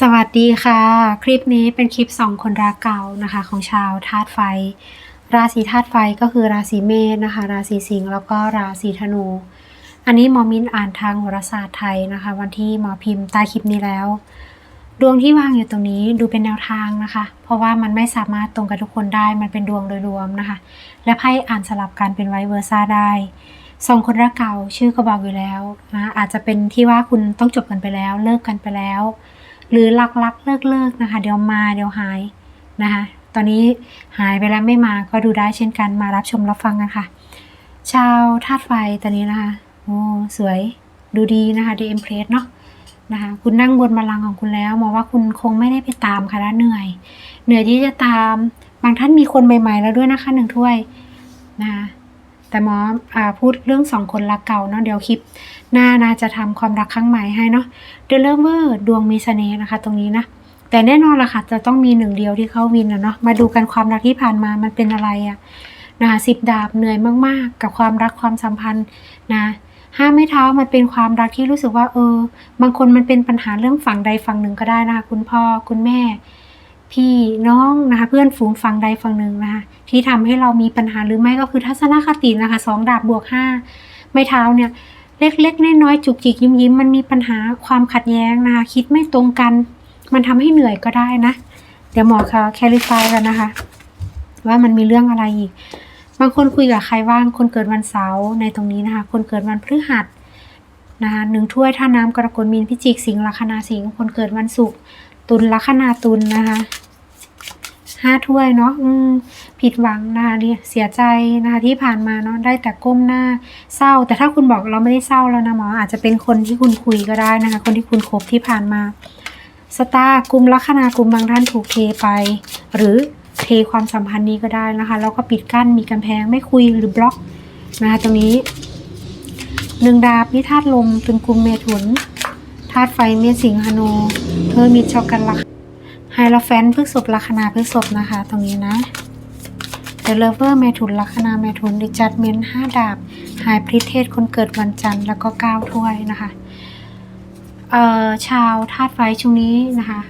สวัสดีค่ะ คลิปนี้เป็นคลิปสองคนรักเก่านะคะ ของชาวธาตุไฟ ราศีธาตุไฟก็คือราศีเมษนะคะ ราศีสิงห์แล้วก็ราศีธนู อันนี้หมอมินอ่านทางโหราศาสตร์ไทยนะคะ วันที่หมอพิมพ์ใต้คลิปนี้แล้ว ดวงที่วางอยู่ตรงนี้ดูเป็นแนวทางนะคะ เพราะว่ามันไม่สามารถตรงกับทุกคนได้มันเป็นดวงโดยรวมนะคะ และไพ่อ่านสลับกันเป็นไวเวอร์ซ่าได้สองคนรักเก่าชื่อก็บอกอยู่แล้วนะอาจจะเป็นที่ว่าคุณต้องจบกันไปแล้ว เลิกกันไปแล้ว หรือลักลักเลิกเลิกนะคะ เดี๋ยวมาเดี๋ยวหายนะคะ ตอนนี้หายไปแล้วไม่มาก็ดูได้เช่นกันมารับชมรับฟังกันค่ะ ชาวธาตุไฟตอนนี้นะคะโอ้สวยดูดีนะคะดีเอ็มเพรสเนาะนะคะคุณนั่งบนบัลลังก์ของคุณแล้วมองว่าคุณคงไม่ได้ไปตามค่ะและเหนื่อย เหนื่อยที่จะตามบางท่านมีคนใหม่ๆแล้วด้วยนะคะหนึ่งถ้วยนะคะแต่หมออพูดเรื่องสองคนรักเก่าเนาะเดี๋ยวคลิป หน้านาจะทำความรักครั้งใหม่ให้เนาะเดลเวอร์ดวงมีเสน่ห์นะคะ ตรงนี้นะ แต่แน่นอนละค่ะจะต้องมีหนึ่งเดียวที่เข้าวินนะเนาะมาดูกันความรักที่ผ่านมามันเป็นอะไรอะนะคะสิบดาบเหนื่อยมากๆ กับความรักความสัมพันธ์นะห้าไม้เท้ามันเป็นความรักที่รู้สึกว่าเออ บางคนมันเป็นปัญหาเรื่องฝั่งใดฝั่งหนึ่งก็ได้นะคะคุณพ่อคุณแม่ พี่น้องนะคะเพื่อนฝูงฝั่งใดฝั่งหนึ่งนะคะที่ทำให้เรามีปัญหาหรือไม่ก็คือทัศนคตินะคะสองดาบบวกห้าไม้เท้าเนี่ย เล็กๆน้อยๆจุกจิกยิ้มยิ้มๆมันมีปัญหาความขัดแย้งนะคะคิดไม่ตรงกัน มันทำให้เหนื่อยก็ได้นะ เดี๋ยวหมอเขาแคลิฟายกันนะคะ ว่ามันมีเรื่องอะไรอีก บางคนคุยกับใครว่างคนเกิดวันเสาร์ในตรงนี้นะคะ คนเกิดวันพฤหัสนะคะหนึ่งถ้วยท่าน้ำกรกฎมีนพิจิกสิงห์ลัคนาสิงห์คนเกิดวันศุกร์ตุลลัคนาตุลนะคะ ห้าถ้วยเนาะผิดหวังนะคะเสียใจนะคะที่ผ่านมาเนาะได้แต่ก้มหน้าเศร้า แต่ถ้าคุณบอกเราไม่ได้เศร้าแล้วนะหมออาจจะเป็นคนที่คุณคุยก็ได้นะคะ คนที่คุณคบที่ผ่านมาสตาร์กลุ่มลัคนากลุ่มบางท่านถูกเทไป หรือเทความสัมพันธ์นี้ก็ได้นะคะแล้วก็ปิดกั้นมีกำแพงไม่คุยหรือบล็อกนะคะตรงนี้หนึ่งดาบนี่ธาตุลมถึงกลุ่มเมถุนธาตุไฟเมษสิงหานูเธอมีช็อกกันลัก ไฮโลแฟนพฤกษบลัคนาพฤกษบนะคะ ตรงนี้นะเดลเวอร์เมถุนลัคนาเมถุนดิจัดเมนห้าดาบหายพริเทศคนเกิดวันจันทร์แล้วก็เก้าถ้วยนะคะเอ่อชาวธาตุไฟช่วงนี้นะคะ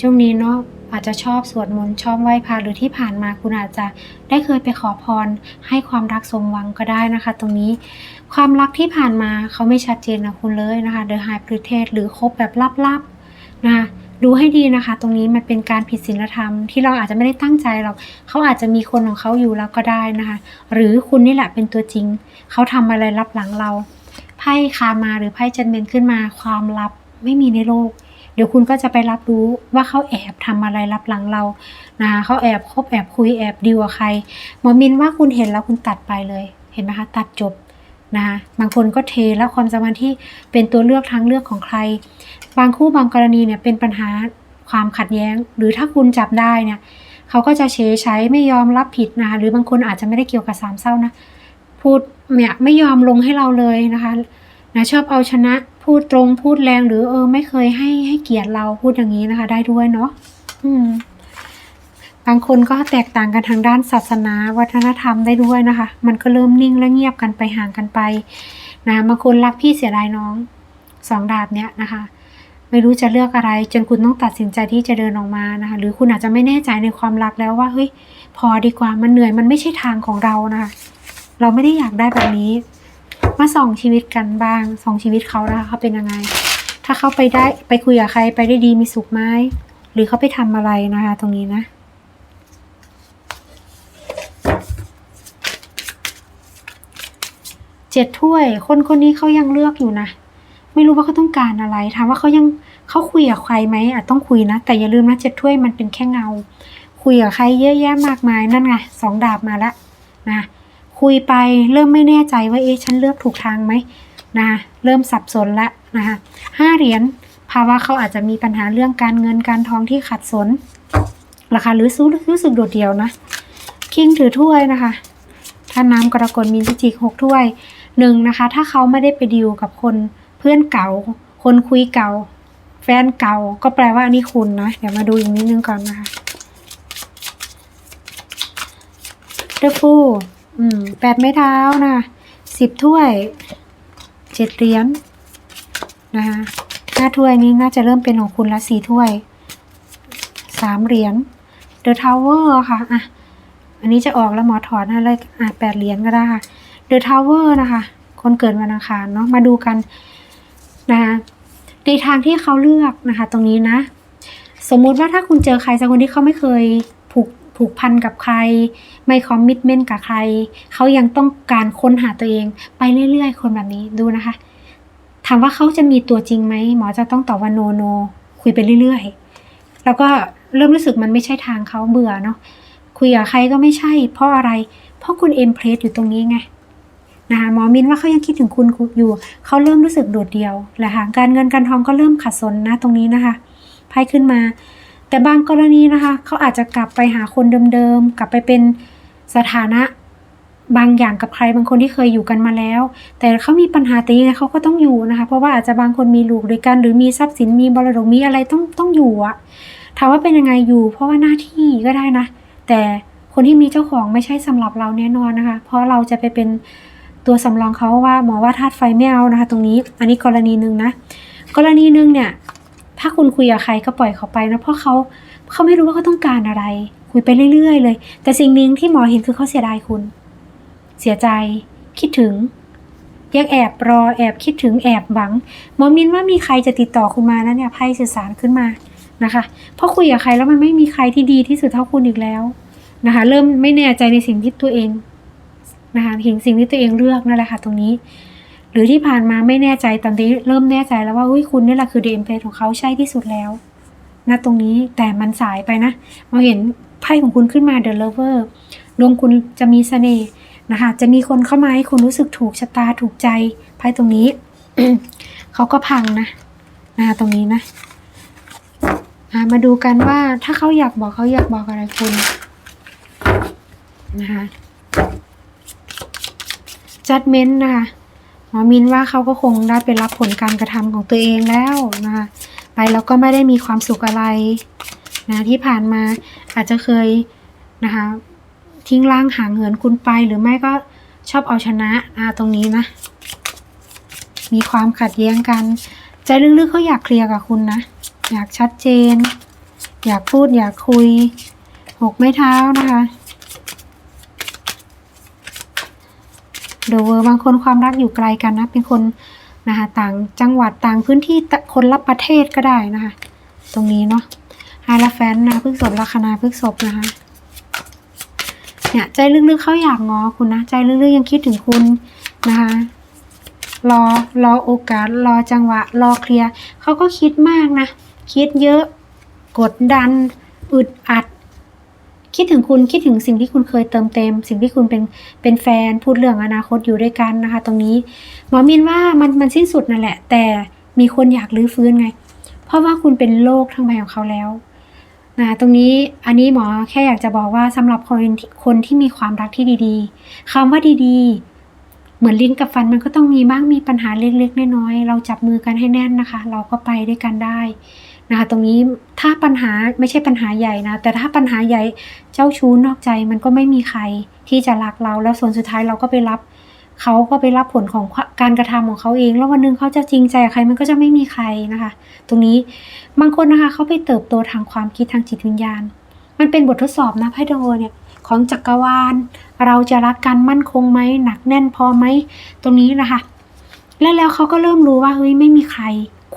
ช่วงนี้เนาะอาจจะชอบสวดมนต์ชอบไหว้พระหรือที่ผ่านมาคุณอาจจะได้เคยไปขอพร ให้ความรักสมหวังก็ได้นะคะ ตรงนี้ความรักที่ผ่านมาเขาไม่ชัดเจนนะคุณเลยนะคะเดอะไฮพริเทศหรือคบแบบลับๆนะคะ ดูให้ดีนะคะ ตรงนี้มันเป็นการผิดศีลธรรมที่เราอาจจะไม่ได้ตั้งใจหรอกเขาอาจจะมีคนของเขาอยู่แล้วก็ได้นะคะ หรือคุณนี่แหละเป็นตัวจริง เขาทำอะไรลับหลังเราไพ่คามาหรือไพ่จันเมนขึ้นมา ความลับไม่มีในโลก เดี๋ยวคุณก็จะไปรับรู้ว่าเขาแอบทำอะไรลับหลังเรานะคะเขาแอบคบแอบคุยแอบดีลกับใครหมอมินว่าคุณเห็นแล้วคุณตัดไปเลย เห็นไหมคะ ตัดจบ นะคะบางคนก็เทแล้วความสัมพันธ์ที่เป็นตัวเลือกทางเลือกของใคร บางคู่บางกรณีเนี่ยเป็นปัญหาความขัดแย้ง หรือถ้าคุณจับได้เนี่ยเขาก็จะเฉยใช้ไม่ยอมรับผิดนะคะหรือบางคนอาจจะไม่ได้เกี่ยวกับสามเศร้านะพูดเนี่ยไม่ยอมลงให้เราเลยนะคะนะชอบเอาชนะพูดตรงพูดแรงหรือเออไม่เคยให้ให้เกียรติเราพูดอย่างนี้นะคะ ได้ด้วยเนาะอืม บางคนก็แตกต่างกันทางด้านศาสนาวัฒนธรรมได้ด้วยนะคะ มันก็เริ่มนิ่งและเงียบกันไปห่างกันไปนะบางคนรักพี่เสียดายน้องสองดาบเนี้ยนะคะ ไม่รู้จะเลือกอะไร จนคุณต้องตัดสินใจที่จะเดินออกมานะคะ หรือคุณอาจจะไม่แน่ใจในความรักแล้วว่าเฮ้ยพอดีกว่ามันเหนื่อยมันไม่ใช่ทางของเรานะคะเราไม่ได้อยากได้แบบนี้ มาส่องชีวิตกันบ้างส่องชีวิตเขานะคะเขาเป็นยังไง ถ้าเขาไปได้ไปคุยกับใครไปได้ดีมีสุขไหมหรือเขาไปทำอะไรนะคะ ตรงนี้นะ เจ็ดถ้วย คนคนนี้เขายังเลือกอยู่นะ ไม่รู้ว่าเขาต้องการอะไร ถามว่าเขายังเขาคุยกับใครไหมอาจต้องคุยนะ แต่อย่าลืมนะเจ็ดถ้วยมันเป็นแค่เงา คุยกับใครเยอะแยะมากมายนั่นไงสองดาบมาล้วนะ คุยไปเริ่มไม่แน่ใจว่าเอ๊ะฉันเลือกถูกทางไหมนะเริ่มสับสนละนะคะห้าเหรียญภาวะเขาอาจจะมีปัญหาเรื่องการเงินการทองที่ขัดสนราคาหรือรู้รู้สึกโดดเดี่ยวนะ คิงถือถ้วยนะคะถ้าน้ำกรกฎมีนพิจิกหกถ้วย หนึ่งนะคะ ถ้าเขาไม่ได้ไปดีลกับคนเพื่อนเก่า คนคุยเก่า แฟนเก่า ก็แปลว่านนี้คุณนะ เดี๋ยวมาดูอีกนิดนึงก่อนนะคะ เดฟูอืมแปดไม้เท้านะสิบถ้วยเจ็ดเหรียญนะคะห้าถ้วยนี้น่าจะเริ่มเป็นของคุณละสี่ถ้วยสามเหรียญ The Tower ค่ะอะ อันนี้จะออกแล้วหมอถอดให้เลยอะแปดเหรียญก็ได้ค่ะ The Tower นะคะ คนเกิดวันอังคารเนาะมาดูกันนะคะในทางที่เขาเลือกนะคะ ตรงนี้นะ สมมุติว่าถ้าคุณเจอใครสักคนที่เขาไม่เคยผูกผูกพันกับใคร ไม่คอมมิตเมนต์กับใคร เขายังต้องการค้นหาตัวเองไปเรื่อยๆ คนแบบนี้ดูนะคะ ถามว่าเขาจะมีตัวจริงไหมหมอจะต้องตอบว่าโนโนคุยไปเรื่อยๆ แล้วก็เริ่มรู้สึกมันไม่ใช่ทางเขาเบื่อเนาะคุยกับใครก็ไม่ใช่ เพราะอะไร เพราะคุณเอ็มเพรสอยู่ตรงนี้ไง นะคะหมอมินว่าเขายังคิดถึงคุณอยู่ เขาเริ่มรู้สึกโดดเดี่ยวแหละค่ะการเงินการทองก็เริ่มขัดสนนะตรงนี้นะคะไพ่ขึ้นมา แต่บางกรณีนะคะ เขาอาจจะกลับไปหาคนเดิมๆ กลับไปเป็นสถานะบางอย่างกับใครบางคนที่เคยอยู่กันมาแล้ว แต่เขามีปัญหาแต่ยังไงเขาก็ต้องอยู่นะคะ เพราะว่าอาจจะบางคนมีลูกด้วยกัน หรือมีทรัพย์สินมีบรดกมีอะไรต้องต้องอยู่อะถามว่าเป็นยังไงอยู่ เพราะว่าหน้าที่ก็ได้นะ แต่คนที่มีเจ้าของไม่ใช่สำหรับเราแน่นอนนะคะ เพราะเราจะไปเป็น ตัวสำรองเขาว่าหมอว่าธาตุไฟไม่เอานะคะ ตรงนี้อันนี้กรณีหนึ่งนะกรณีหนึ่งเนี่ยถ้าคุณคุยกับใครก็ปล่อยเขาไปนะเพราะเขาเขาไม่รู้ว่าเขาต้องการอะไร คุยไปเรื่อย ๆ เลย แต่สิ่งหนึ่งที่หมอเห็นคือเขาเสียดายคุณ เสียใจคิดถึงยังแอบรอแอบคิดถึงแอบหวังหมอมินว่ามีใครจะติดต่อคุณมานะเนี่ยไพ่สื่อสารขึ้นมานะคะเพราะคุยกับใครแล้วมันไม่มีใครที่ดีที่สุดเท่าคุณอีกแล้วนะคะ เริ่มไม่แน่ใจในสิ่งที่ตัวเอง นะคะเห็นสิ่งที่ตัวเองเลือกนั่นแหละค่ะตรงนี้ หรือที่ผ่านมาไม่แน่ใจตอนนี้เริ่มแน่ใจแล้วว่าอุ้ยคุณนี่แหละคือเดมเพของเขาใช่ที่สุดแล้วณตรงนี้แต่มันสายไปนะเราเห็นไพ่ของคุณขึ้นมา The Lover ดวงคุณจะมีเสน่ห์นะคะจะมีคนเข้ามาให้คุณรู้สึกถูกชะตาถูกใจไพ่ตรงนี้เขาก็พังนะนะคะตรงนี้นะอะมาดูกันว่าถ้าเขาอยากบอกเขาอยากบอกอะไรคุณนะคะ judgment นะคะหมอมินว่าเขาก็คงได้ไปรับผลการกระทำของตัวเองแล้วนะคะไปแล้วก็ไม่ได้มีความสุขอะไรนะที่ผ่านมาอาจจะเคยนะคะทิ้งร่างห่างเหินคุณไปหรือไม่ก็ชอบเอาชนะอาตรงนี้นะ มีความขัดแย้งกัน ใจลึกๆเขาอยากเคลียร์กับคุณนะ อยากชัดเจน อยากพูดอยากคุย หกไม้เท้านะคะ เดเวอร์บางคนความรักอยู่ไกลกันนะ เป็นคนนะคะต่างจังหวัดต่างพื้นที่คนรับประเทศก็ได้นะคะ ตรงนี้เนาะฮาราแฟนนะพฤกษบลัคนาพฤกษบนะคะเนี่ยใจลึกๆเขาอยากงอคุณนะ ใจลึกๆยังคิดถึงคุณนะคะรอรอโอกาสรอจังหวะ รอเคลียร์เขาก็คิดมากนะ คิดเยอะกดดันอึดอัด คิดถึงคุณคิดถึงสิ่งที่คุณเคยเติมเต็ม สิ่งที่คุณเป็นเป็นแฟนพูดเรื่องอนาคตอยู่ด้วยกันนะคะ ตรงนี้หมอมินว่ามันมันสิ้นสุดนั่นแหละ แต่มีคนอยากรื้อฟื้นไง เพราะว่าคุณเป็นโลกทั้งใบของเขาแล้วนะตรงนี้อันนี้หมอแค่อยากจะบอกว่าสำหรับคนที่คนที่มีความรักที่ดีๆคำว่าดีๆ เหมือนลิ้นกับฟันมันก็ต้องมีบ้างมีปัญหาเล็กๆน้อยๆเราจับมือกันให้แน่นนะคะ เราก็ไปด้วยกันได้ นะคะตรงนี้ถ้าปัญหาไม่ใช่ปัญหาใหญ่นะ แต่ถ้าปัญหาใหญ่เจ้าชู้นอกใจมันก็ไม่มีใครที่จะรักเราแล้วส่วนสุดท้ายเราก็ไปรับเขาก็ไปรับผลของการกระทำของเขาเอง แล้ววันหนึ่งเขาจะจริงใจกับใครมันก็จะไม่มีใครนะคะ ตรงนี้บางคนนะคะเขาไปเติบโตทางความคิดทางจิตวิญญาณ มันเป็นบททดสอบนะไพ่โดเนี่ยของจักรวาล เราจะรักกันมั่นคงไหมหนักแน่นพอไหมตรงนี้นะคะ แล้วแล้วเขาก็เริ่มรู้ว่าเฮ้ยไม่มีใคร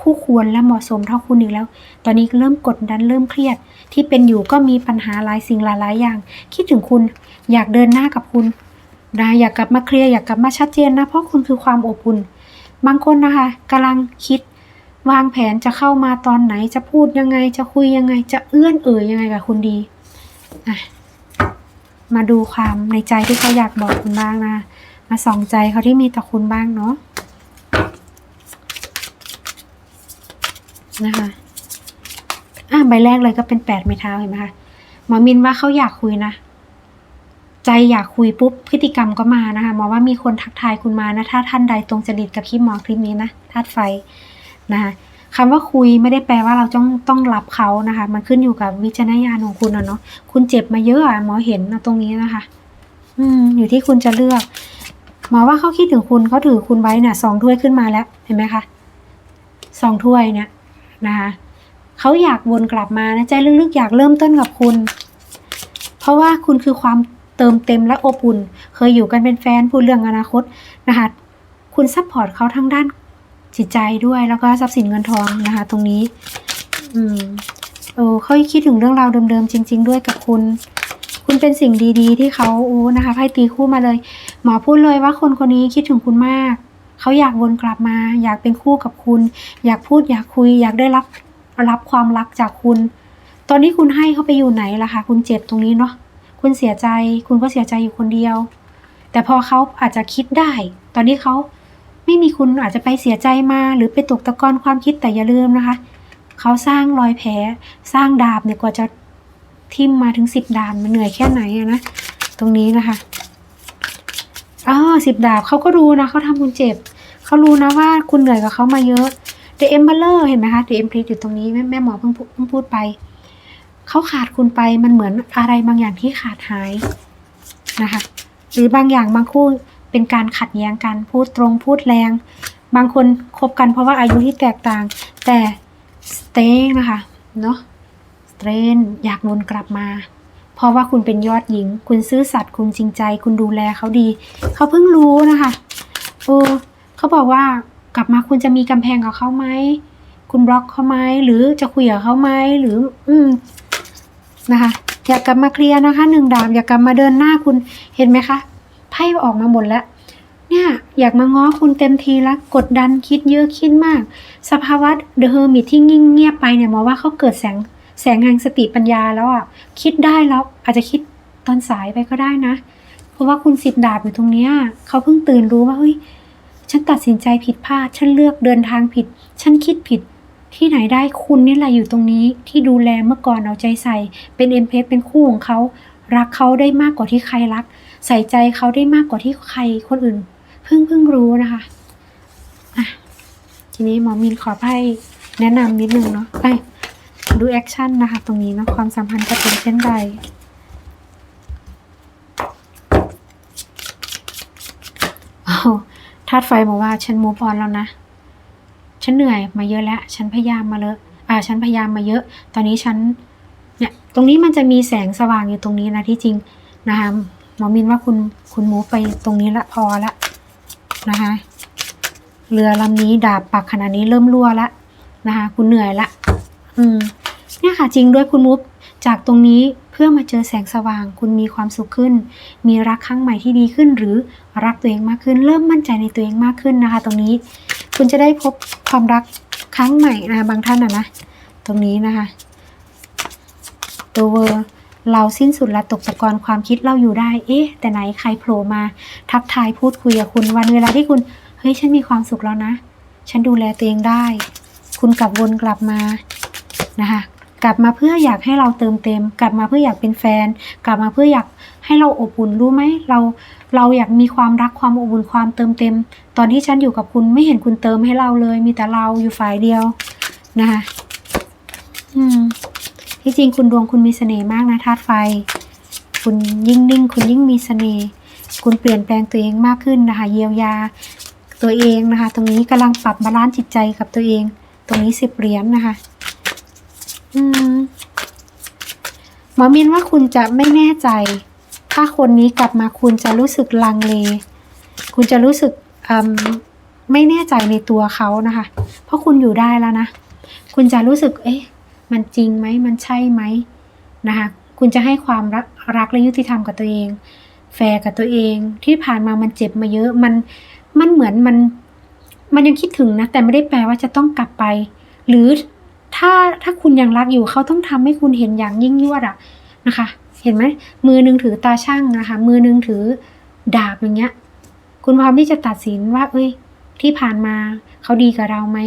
คู่ควรและเหมาะสมเท่าคุณอีกแล้ว ตอนนี้เริ่มกดดันเริ่มเครียด ที่เป็นอยู่ก็มีปัญหาหลายสิ่งหลายๆอย่าง คิดถึงคุณอยากเดินหน้ากับคุณนะอยากกลับมาเคลียร์อยากกลับมาชัดเจนนะ เพราะคุณคือความอบอุ่น บางคนนะคะกำลังคิดวางแผนจะเข้ามาตอนไหนจะพูดยังไงจะคุยยังไง จะเอื้อนเอ่ยยังไงกับคุณดีอะมาดูความในใจที่เขาอยากบอกคุณบ้างนะ มาส่องใจเขาที่มีต่อคุณบ้างเนาะ นะคะอะใบแรกเลยก็เป็นแปดไม้เท้าเห็นไหมคะหมอมินว่าเขาอยากคุยนะ ใจอยากคุยปุ๊บพฤติกรรมก็มานะคะหมอว่ามีคนทักทายคุณมานะถ้าท่านใดตรงจริตกับคลิปหมอคลิปนี้นะธาตุไฟนะคะคำว่าคุยไม่ได้แปลว่าเราต้องต้องรับเขานะคะ มันขึ้นอยู่กับวิจารณญาณของคุณนะเนาะคุณเจ็บมาเยอะอะหมอเห็นนะตรงนี้นะคะ อืม อยู่ที่คุณจะเลือก หมอว่าเขาคิดถึงคุณเขาถือคุณไว้เนี่ยสองถ้วยขึ้นมาแล้วเห็นไหมคะสองถ้วยเนี่ย นะคะเขาอยากวนกลับมานะใจลึกๆอยากเริ่มต้นกับคุณ เพราะว่าคุณคือความเติมเต็มและอบอุ่น เคยอยู่กันเป็นแฟนพูดเรื่องอนาคตนะคะคุณซัพพอร์ตเขาทั้งด้านจิตใจด้วยแล้วก็ทรัพย์สินเงินทองนะคะ ตรงนี้ อืมโอ้เขาคิดถึงเรื่องราวเดิมๆจริง ๆ ด้วยกับคุณ คุณเป็นสิ่งดี ๆ ที่เขาโอ้นะคะไพ่ตีคู่มาเลย หมอพูดเลยว่าคนคนนี้คิดถึงคุณมาก เขาอยากวนกลับมา อยากเป็นคู่กับคุณ อยากพูดอยากคุย อยากได้รับรับความรักจากคุณ ตอนนี้คุณให้เขาไปอยู่ไหนล่ะคะคุณเจ็บตรงนี้เนาะคุณเสียใจ คุณก็เสียใจอยู่คนเดียว แต่พอเขาอาจจะคิดได้ ตอนนี้เขาไม่มีคุณอาจจะไปเสียใจมา หรือไปตกตะกอนความคิดแต่อย่าลืมนะคะเขาสร้างรอยแผลสร้างดาบเนี่ยกว่าจะทิ่มมาถึงสิบดาบมันเหนื่อยแค่ไหนนะตรงนี้นะคะ อ๋อสิบดาบเขาก็รู้นะเขาทำคุณเจ็บ เขารู้นะว่าคุณเหนื่อยกับเขามาเยอะเดเอ็มเบลเลอร์เห็นไหมคะเดเอ็มพลีอยู่ตรงนี้แม่แม่หมอเพิ่งพูดเพิ่งพูดไป เขาขาดคุณไปมันเหมือนอะไรบางอย่างที่ขาดหายนะคะ หรือบางอย่างบางคู่เป็นการขัดแย้งกันพูดตรงพูดแรง บางคนคบกันเพราะว่าอายุที่แตกต่าง แต่สเตงนะคะเนาะสเตรนอยากวนกลับมา เพราะว่าคุณเป็นยอดหญิง คุณซื่อสัตย์คุณจริงใจ คุณดูแลเขาดี เขาเพิ่งรู้นะคะโอ้เขาบอกว่ากลับมาคุณจะมีกำแพงกับเขาไหมคุณบล็อกเขาไหมหรือจะคุยกับเขาไหมหรือ อืมนะคะ อยากกลับมาเคลียร์นะคะหนึ่งดาบอยากกลับมาเดินหน้าคุณเห็นไหมคะไพ่ออกมาหมดแล้วเนี่ยอยากมาง้อคุณเต็มทีแล้วกดดันคิดเยอะคิดมาก สภาวะเดอะเฮอร์มิที่งิ่งเงียบไปเนี่ยหมอว่าเขาเกิดแสง แสงแห่งสติปัญญาแล้วอะคิดได้แล้วอาจจะคิดตอนสายไปก็ได้นะ เพราะว่าคุณสิบดาบอยู่ตรงเนี้ยเขาเพิ่งตื่นรู้ว่าเฮ้ยฉันตัดสินใจผิดพลาด ฉันเลือกเดินทางผิด ฉันคิดผิดที่ไหนได้คุณนี่แหละอยู่ตรงนี้ที่ดูแลเมื่อก่อนเอาใจใส่ เป็นเอ็มเพเป็นคู่ของเขารักเขาได้มากกว่าที่ใครรัก ใส่ใจเขาได้มากกว่าที่ใครคนอื่น เพิ่งเพิ่งรู้นะคะอะทีนี้หมอมินขอไพ่แนะนำนิดนึงเนาะไป ดูแอคชั่นนะคะ ตรงนี้นะความสัมพันธ์จะเป็นเช่นใดอ้าวธาตุไฟบอกว่าฉันมูฟออนแล้วนะ ฉันเหนื่อยมาเยอะแล้ว ฉันพยายามมาเลยอ่า ฉันพยายามมาเยอะ ตอนนี้ฉัน เนี่ย ตรงนี้มันจะมีแสงสว่างอยู่ตรงนี้นะที่จริงนะคะหมอมินว่าคุณคุณมูฟไปตรงนี้ละพอละนะคะเรือลำนี้ดาบปักขนาดนี้เริ่มรั่วละนะคะคุณเหนื่อยละ อืม เนี่ยค่ะจริงด้วยคุณมุกจากตรงนี้เพื่อมาเจอแสงสว่าง คุณมีความสุขขึ้น มีรักครั้งใหม่ที่ดีขึ้น หรือรักตัวเองมากขึ้น เริ่มมั่นใจในตัวเองมากขึ้นนะคะ ตรงนี้คุณจะได้พบความรักครั้งใหม่นะคะบางท่านนะนะตรงนี้นะคะ ตัวเวอร์เราสิ้นสุดและตกตะกอนความคิดเราอยู่ได้ เอ๊ะ แต่ไหนใครโผล่มา ทักทายพูดคุยกับคุณวันเวลาที่คุณ เฮ้ย ฉันมีความสุขแล้วนะ ฉันดูแลตัวเองได้ คุณกลับวนกลับมานะคะ กลับมาเพื่ออยากให้เราเติมเต็ม กลับมาเพื่ออยากเป็นแฟน กลับมาเพื่ออยากให้เราอบอุ่นรู้ไหมเรา เราอยากมีความรักความอบอุ่นความเติมเต็ม ตอนที่ฉันอยู่กับคุณไม่เห็นคุณเติมให้เราเลย มีแต่เราอยู่ฝ่ายเดียวนะคะอืมที่จริงคุณดวงคุณมีเสน่ห์มากนะธาตุไฟ คุณยิ่งนิ่งคุณยิ่งมีเสน่ห์คุณเปลี่ยนแปลงตัวเองมากขึ้นนะคะเยียวยาตัวเองนะคะ ตรงนี้กำลังปรับบาลานซ์จิตใจกับตัวเอง ตรงนี้สิบเหรียญนะคะ หมอมินว่าคุณจะไม่แน่ใจ ถ้าคนนี้กลับมาคุณจะรู้สึกลังเล คุณจะรู้สึกมไม่แน่ใจในตัวเขานะคะ เพราะคุณอยู่ได้แล้วนะ คุณจะรู้สึก เอ๊ะ มันจริงไหม มันใช่ไหมนะคะ คุณจะให้ความรักรักและยุติธรรมกับตัวเอง แฟร์กับตัวเอง ที่ผ่านมามันเจ็บมาเยอะ มัน มันเหมือนมัน มันยังคิดถึงนะ แต่ไม่ได้แปลว่าจะต้องกลับไป หรือ ถ้าถ้าคุณยังรักอยู่เขาต้องทำให้คุณเห็นอย่างยิ่งยวดอะนะคะ เห็นไหมมือหนึงถือตาช่างนะคะ มือหนึงถือดาบอย่างเงี้ย คุณพร้อมที่จะตัดสินว่า เอ้ย ที่ผ่านมาเขาดีกับเราไหม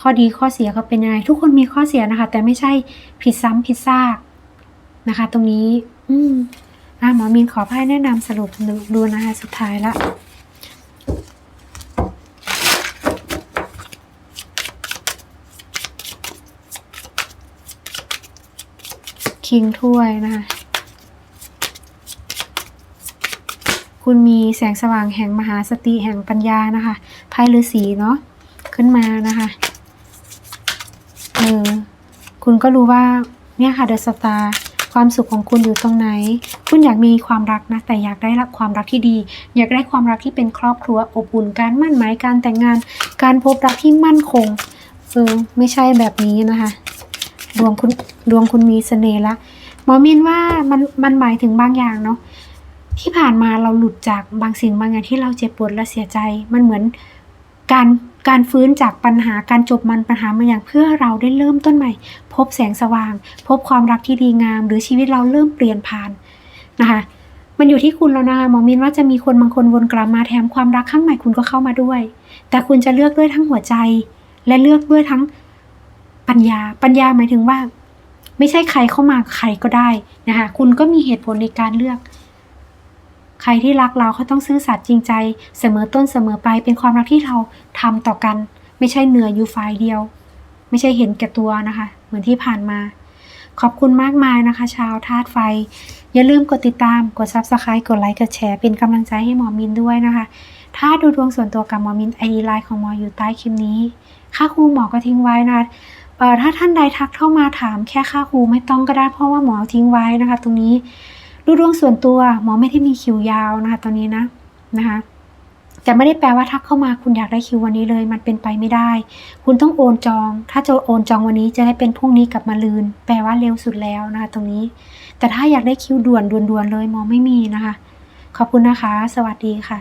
ข้อดีข้อเสียเขาเป็นยังไง ทุกคนมีข้อเสียนะคะ แต่ไม่ใช่ผิดซ้ำผิดซากนะคะ ตรงนี้ อืมอะหมอมีนขอพ่แนะนำสรุปดูนะคะสุดท้ายละ คิงถ้วยนะคะ คุณมีแสงสว่างแห่งมหาสติแห่งปัญญานะคะไพ่ฤาษีเนาะขึ้นมานะคะเออคุณก็รู้ว่าเนี่ยค่ะเดอะสตาร์ความสุขของคุณอยู่ตรงไหน คุณอยากมีความรักนะ แต่อยากได้รับความรักที่ดี อยากได้ความรักที่เป็นครอบครัวอบอุ่น การมั่นหมาย การแต่งงาน การพบรักที่มั่นคง เออ ไม่ใช่แบบนี้นะคะ ดวงคุณดวงคุณมีเสน่ห์ละหมอมินว่ามันมันหมายถึงบางอย่างเนาะที่ผ่านมาเราหลุดจากบางสิ่งบางอย่างที่เราเจ็บปวดและเสียใจ มันเหมือนการการฟื้นจากปัญหาการจบมันปัญหาบางอย่างเพื่อเราได้เริ่มต้นใหม่ พบแสงสว่าง พบความรักที่ดีงาม หรือชีวิตเราเริ่มเปลี่ยนผ่านนะคะมันอยู่ที่คุณแล้วนะคะหมอมินว่าจะมีคนบางคนวนกลับมาแถมความรักข้างใหม่คุณก็เข้ามาด้วย แต่คุณจะเลือกด้วยทั้งหัวใจ และเลือกด้วยทั้ง ปัญญา ปัญญาหมายถึงว่า ไม่ใช่ใครเข้ามาใครก็ได้นะคะ คุณก็มีเหตุผลในการเลือก ใครที่รักเราเขาต้องซื่อสัตย์จริงใจเสมอต้นเสมอไปเป็นความรักที่เราทำต่อกัน ไม่ใช่เหนื่อยอยู่ฝ่ายเดียว ไม่ใช่เห็นแก่ตัวนะคะ เหมือนที่ผ่านมา ขอบคุณมากมายนะคะ ชาวธาตุไฟ อย่าลืมกดติดตามกด subscribe กดไลค์กดแชร์เป็นกำลังใจให้หมอมินด้วยนะคะถ้าดูดวงส่วนตัวกับหมอมินไอดีไลน์ของหมออยู่ใต้คลิปนี้ ค่าครูหมอก็ทิ้งไว้นะคะ ถ้าท่านใดทักเข้ามาถามแค่ค่าครูไม่ต้องก็ได้เพราะว่าหมอทิ้งไว้นะคะ ตรงนี้ดูดวงส่วนตัวหมอไม่ได้มีคิวยาวนะคะตอนนี้นะนะคะแต่ไม่ได้แปลว่าทักเข้ามาคุณอยากได้คิววันนี้เลย มันเป็นไปไม่ได้ คุณต้องโอนจอง ถ้าจะโอนจองวันนี้จะได้เป็นพรุ่งนี้กลับมาลืน แปลว่าเร็วสุดแล้วนะคะตรงนี้ แต่ถ้าอยากได้คิวด่วนด่วนๆเลยหมอไม่มีนะคะ ขอบคุณนะคะ สวัสดีค่ะ